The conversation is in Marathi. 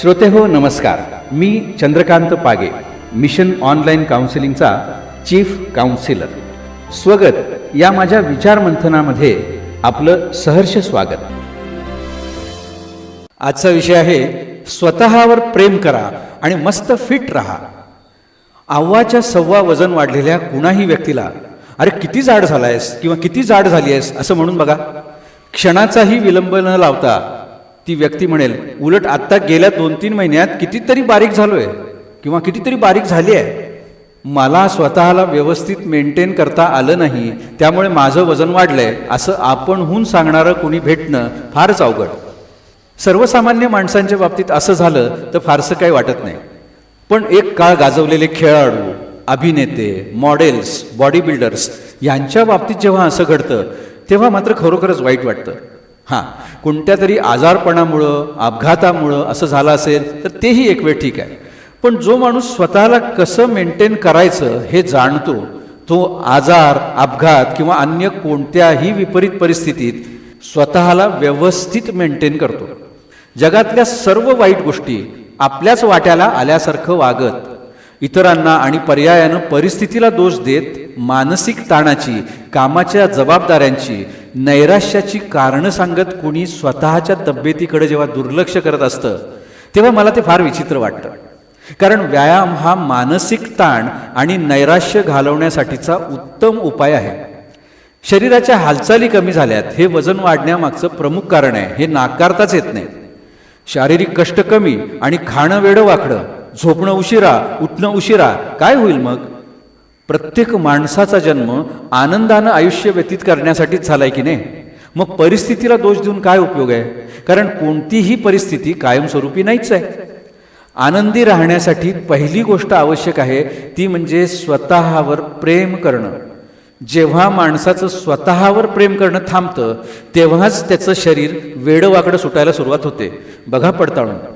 श्रोते हो नमस्कार. मी चंद्रकांत पागे मिशन ऑनलाईन काउन्सिलिंगचा चीफ काउन्सिलर. स्वगत. या माझ्या विचारमंथनामध्ये आपलं सहर्ष स्वागत. आजचा विषय आहे स्वतःवर प्रेम करा आणि मस्त फिट राहा. आव्वाच्या सव्वा वजन वाढलेल्या कुणाही व्यक्तीला अरे किती जाड झालायस? किंवा किती जाड झाली आहेस असं म्हणून बघा. क्षणाचाही विलंब न लावता ती व्यक्ती म्हणेल उलट आत्ता गेल्या दोन तीन महिन्यात कितीतरी बारीक झालोय किंवा कितीतरी बारीक झाली आहे मला स्वतःला व्यवस्थित मेंटेन करता आलं नाही त्यामुळे माझं वजन वाढलंय असं आपणहून सांगणारं कोणी भेटणं फारच अवघड. सर्वसामान्य माणसांच्या बाबतीत असं झालं तर फारसं काही वाटत नाही. पण एक काळ गाजवलेले खेळाडू अभिनेते मॉडेल्स बॉडी बिल्डर्स यांच्या बाबतीत जेव्हा असं घडतं तेव्हा मात्र खरोखरच वाईट वाटतं. हां कोणत्या तरी आजारपणामुळं अपघातामुळं असं झालं असेल तर तेही एक वेळ ठीक आहे. पण जो माणूस स्वतःला कसं मेंटेन करायचं हे जाणतो तो आजार अपघात किंवा अन्य कोणत्याही विपरीत परिस्थितीत स्वतःला व्यवस्थित मेंटेन करतो. जगातल्या सर्व वाईट गोष्टी आपल्याच वाट्याला आल्यासारखं वागत इतरांना आणि पर्यायानं परिस्थितीला दोष देत मानसिक ताणाची कामाच्या जबाबदाऱ्यांची नैराश्याची कारणं सांगत कुणी स्वतःच्या तब्येतीकडे जेव्हा दुर्लक्ष करत असतं तेव्हा मला ते फार विचित्र वाटतं. कारण व्यायाम हा मानसिक ताण आणि नैराश्य घालवण्यासाठीचा उत्तम उपाय आहे. शरीराच्या हालचाली कमी झाल्यात हे वजन वाढण्यामागचं प्रमुख कारण आहे हे नाकारताच येत नाही. शारीरिक कष्ट कमी आणि खाणं वेडं वाकडं झोपणं उशिरा उठणं उशिरा काय होईल मग? प्रत्येक माणसाचा जन्म आनंदानं आयुष्य व्यतीत करण्यासाठीच झालाय की नाही? मग परिस्थितीला दोष देऊन काय उपयोग आहे? कारण कोणतीही परिस्थिती कायमस्वरूपी नाहीच आहे. आनंदी राहण्यासाठी पहिली गोष्ट आवश्यक आहे ती म्हणजे स्वतःवर प्रेम करणं. जेव्हा माणसाचं स्वतःवर प्रेम करणं थांबतं तेव्हाच त्याचं शरीर वेडवाकडं सुटायला सुरुवात होते. बघा पडताळून.